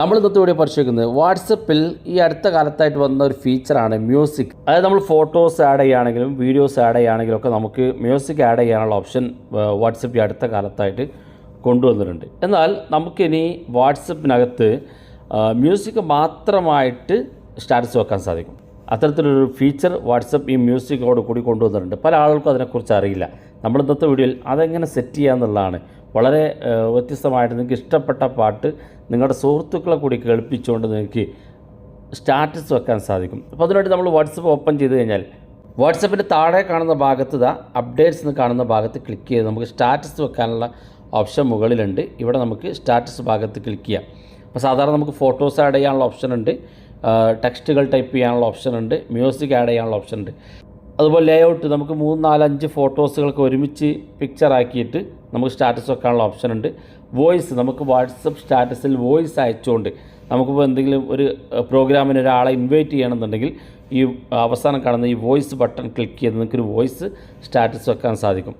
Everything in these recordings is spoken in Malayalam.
നമ്മൾ ഇന്നത്തെ വീഡിയോ പരിശോധിക്കുന്നത് വാട്സപ്പിൽ ഈ അടുത്ത കാലത്തായിട്ട് വന്ന ഒരു ഫീച്ചറാണ് മ്യൂസിക് അതായത് നമ്മൾ ഫോട്ടോസ് ആഡ് ചെയ്യുകയാണെങ്കിലും വീഡിയോസ് ആഡ് ചെയ്യുകയാണെങ്കിലും ഒക്കെ നമുക്ക് മ്യൂസിക് ആഡ് ചെയ്യാനുള്ള ഓപ്ഷൻ വാട്സപ്പ് ഈ അടുത്ത കാലത്തായിട്ട് കൊണ്ടുവന്നിട്ടുണ്ട്. എന്നാൽ നമുക്കിനി വാട്സപ്പിനകത്ത് മ്യൂസിക് മാത്രമായിട്ട് സ്റ്റാറ്റസ് വെക്കാൻ സാധിക്കും. അത്തരത്തിലൊരു ഫീച്ചർ വാട്സപ്പ് ഈ മ്യൂസിക്കോട് കൂടി കൊണ്ടുവന്നിട്ടുണ്ട്. പല ആളുകൾക്കും അതിനെക്കുറിച്ച് അറിയില്ല. നമ്മൾ ഇന്നത്തെ വീഡിയോയിൽ അതെങ്ങനെ സെറ്റ് ചെയ്യുക എന്നുള്ളതാണ് വളരെ വ്യത്യസ്തമായിട്ട് നിങ്ങൾക്ക് ഇഷ്ടപ്പെട്ട പാട്ട് നിങ്ങളുടെ സുഹൃത്തുക്കളെ കൂടി കേൾപ്പിച്ചുകൊണ്ട് നിങ്ങൾക്ക് സ്റ്റാറ്റസ് വെക്കാൻ സാധിക്കും. അപ്പോൾ അതിനായിട്ട് നമ്മൾ വാട്സപ്പ് ഓപ്പൺ ചെയ്ത് കഴിഞ്ഞാൽ വാട്സപ്പിന്റെ താഴെ കാണുന്ന ഭാഗത്ത് ഇതാ അപ്ഡേറ്റ്സ് എന്ന് കാണുന്ന ഭാഗത്ത് ക്ലിക്ക് ചെയ്ത് നമുക്ക് സ്റ്റാറ്റസ് വെക്കാനുള്ള ഓപ്ഷൻ മുകളിലുണ്ട്. ഇവിടെ നമുക്ക് സ്റ്റാറ്റസ് ഭാഗത്ത് ക്ലിക്ക് ചെയ്യാം. അപ്പോൾ സാധാരണ നമുക്ക് ഫോട്ടോസ് ആഡ് ചെയ്യാനുള്ള ഓപ്ഷൻ ഉണ്ട്. ടെക്സ്റ്റുകൾ ടൈപ്പ് ചെയ്യാനുള്ള ഓപ്ഷൻ ഉണ്ട്. മ്യൂസിക് ആഡ് ചെയ്യാനുള്ള ഓപ്ഷൻ ഉണ്ട്. അതുപോലെ ലേഔട്ട് നമുക്ക് മൂന്ന് നാല് അഞ്ച് ഫോട്ടോസുകൾക്ക് ഒരുമിച്ച് പിക്ചർ ആക്കിയിട്ട് നമുക്ക് സ്റ്റാറ്റസ് വെക്കാനുള്ള ഓപ്ഷൻ ഉണ്ട്. വോയിസ് നമുക്ക് വാട്സപ്പ് സ്റ്റാറ്റസിൽ വോയിസ് അയച്ചുകൊണ്ട് നമുക്കിപ്പോൾ എന്തെങ്കിലും ഒരു പ്രോഗ്രാമിന് ഒരാളെ ഇൻവൈറ്റ് ചെയ്യണമെന്നുണ്ടെങ്കിൽ ഈ അവസാനം കാണുന്ന ഈ വോയിസ് ബട്ടൺ ക്ലിക്ക് ചെയ്ത് നിങ്ങൾക്കൊരു വോയിസ് സ്റ്റാറ്റസ് വെക്കാൻ സാധിക്കും.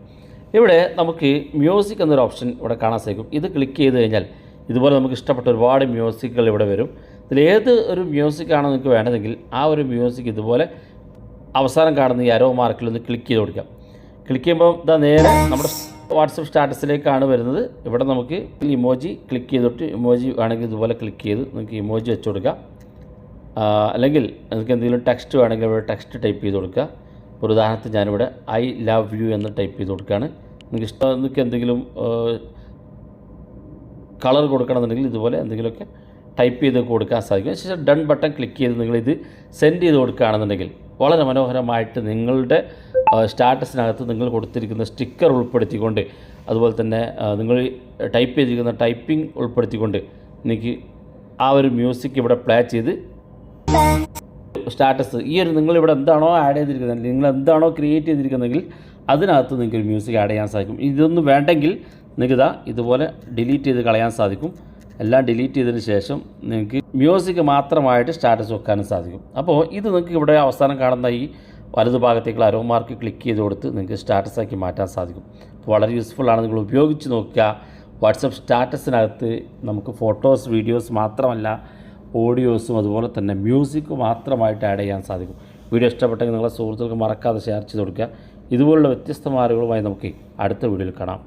ഇവിടെ നമുക്ക് മ്യൂസിക് എന്നൊരു ഓപ്ഷൻ ഇവിടെ കാണാൻ സാധിക്കും. ഇത് ക്ലിക്ക് ചെയ്ത് കഴിഞ്ഞാൽ ഇതുപോലെ നമുക്ക് ഇഷ്ടപ്പെട്ട ഒരുപാട് മ്യൂസിക്കുകൾ ഇവിടെ വരും. ഇതിൽ ഏത് ഒരു മ്യൂസിക്കാണോ നിങ്ങൾക്ക് വേണ്ടതെങ്കിൽ ആ ഒരു മ്യൂസിക് ഇതുപോലെ അവസാനം കാണുന്ന ഈ അരോ മാർക്കിൽ ഒന്ന് ക്ലിക്ക് ചെയ്ത് കൊടുക്കാം. ക്ലിക്ക് ചെയ്യുമ്പോൾ ഇതാ നേരെ നമ്മുടെ വാട്സപ്പ് സ്റ്റാറ്റസിലേക്കാണ് വരുന്നത്. ഇവിടെ നമുക്ക് ഇമോജി ക്ലിക്ക് ചെയ്തിട്ട് ഇമോജി വേണമെങ്കിൽ ഇതുപോലെ ക്ലിക്ക് ചെയ്ത് നിങ്ങൾക്ക് ഇമോജി വെച്ച് കൊടുക്കാം. അല്ലെങ്കിൽ നിങ്ങൾക്ക് എന്തെങ്കിലും ടെക്സ്റ്റ് വേണമെങ്കിൽ ഇവിടെ ടെക്സ്റ്റ് ടൈപ്പ് ചെയ്ത് കൊടുക്കുക. ഒരു ഉദാഹരണത്തിന് ഞാനിവിടെ ഐ ലവ് യു എന്ന് ടൈപ്പ് ചെയ്ത് കൊടുക്കുകയാണ്. നിങ്ങൾക്ക് ഇഷ്ടം നിങ്ങൾക്ക് എന്തെങ്കിലും കളർ കൊടുക്കണമെന്നുണ്ടെങ്കിൽ ഇതുപോലെ എന്തെങ്കിലുമൊക്കെ ടൈപ്പ് ചെയ്ത് കൊടുക്കാൻ സാധിക്കും. ശേഷം ഡൺ ബട്ടൺ ക്ലിക്ക് ചെയ്ത് നിങ്ങളിത് സെൻഡ് ചെയ്ത് കൊടുക്കുകയാണെന്നുണ്ടെങ്കിൽ വളരെ മനോഹരമായിട്ട് നിങ്ങളുടെ സ്റ്റാറ്റസിനകത്ത് നിങ്ങൾ കൊടുത്തിരിക്കുന്ന സ്റ്റിക്കർ ഉൾപ്പെടുത്തിക്കൊണ്ട് അതുപോലെ തന്നെ നിങ്ങൾ ടൈപ്പ് ചെയ്തിരിക്കുന്ന ടൈപ്പിംഗ് ഉൾപ്പെടുത്തിക്കൊണ്ട് എനിക്ക് ആ ഒരു മ്യൂസിക് ഇവിടെ പ്ലേ ചെയ്ത് സ്റ്റാറ്റസ്. ഈ ഒരു നിങ്ങളിവിടെ എന്താണോ ആഡ് ചെയ്തിരിക്കുന്നത് നിങ്ങൾ എന്താണോ ക്രിയേറ്റ് ചെയ്തിരിക്കുന്നതെങ്കിൽ അതിനകത്ത് നിങ്ങൾക്ക് ഒരു മ്യൂസിക് ആഡ് ചെയ്യാൻ സാധിക്കും. ഇതൊന്നും വേണ്ടെങ്കിൽ നിങ്ങൾക്ക് ഇതാ ഇതുപോലെ ഡിലീറ്റ് ചെയ്ത് കളയാൻ സാധിക്കും. എല്ലാം ഡിലീറ്റ് ചെയ്തതിന് ശേഷം നിങ്ങൾക്ക് മ്യൂസിക് മാത്രമായിട്ട് സ്റ്റാറ്റസ് വെക്കാനും സാധിക്കും. അപ്പോൾ ഇത് നിങ്ങൾക്ക് ഇവിടെ അവസാനം കാണുന്ന ഈ വലതു ഭാഗത്തേക്കുള്ള അരോ മാർക്ക് ക്ലിക്ക് ചെയ്ത് കൊടുത്ത് നിങ്ങൾക്ക് സ്റ്റാറ്റസാക്കി മാറ്റാൻ സാധിക്കും. അപ്പോൾ വളരെ യൂസ്ഫുൾ ആണ്. നിങ്ങൾ ഉപയോഗിച്ച് നോക്കുക വാട്സപ്പ് സ്റ്റാറ്റസിനകത്ത് നമുക്ക് ഫോട്ടോസ് വീഡിയോസ് മാത്രമല്ല ഓഡിയോസും അതുപോലെ തന്നെ മ്യൂസിക് മാത്രമായിട്ട് ആഡ് ചെയ്യാൻ സാധിക്കും. വീഡിയോ ഇഷ്ടപ്പെട്ടെങ്കിൽ നിങ്ങളുടെ സുഹൃത്തുക്കൾക്ക് മറക്കാതെ ഷെയർ ചെയ്ത് കൊടുക്കുക. ഇതുപോലുള്ള വ്യത്യസ്തമായ അറിവുകളുമായി നമുക്ക് അടുത്ത വീഡിയോയിൽ കാണാം.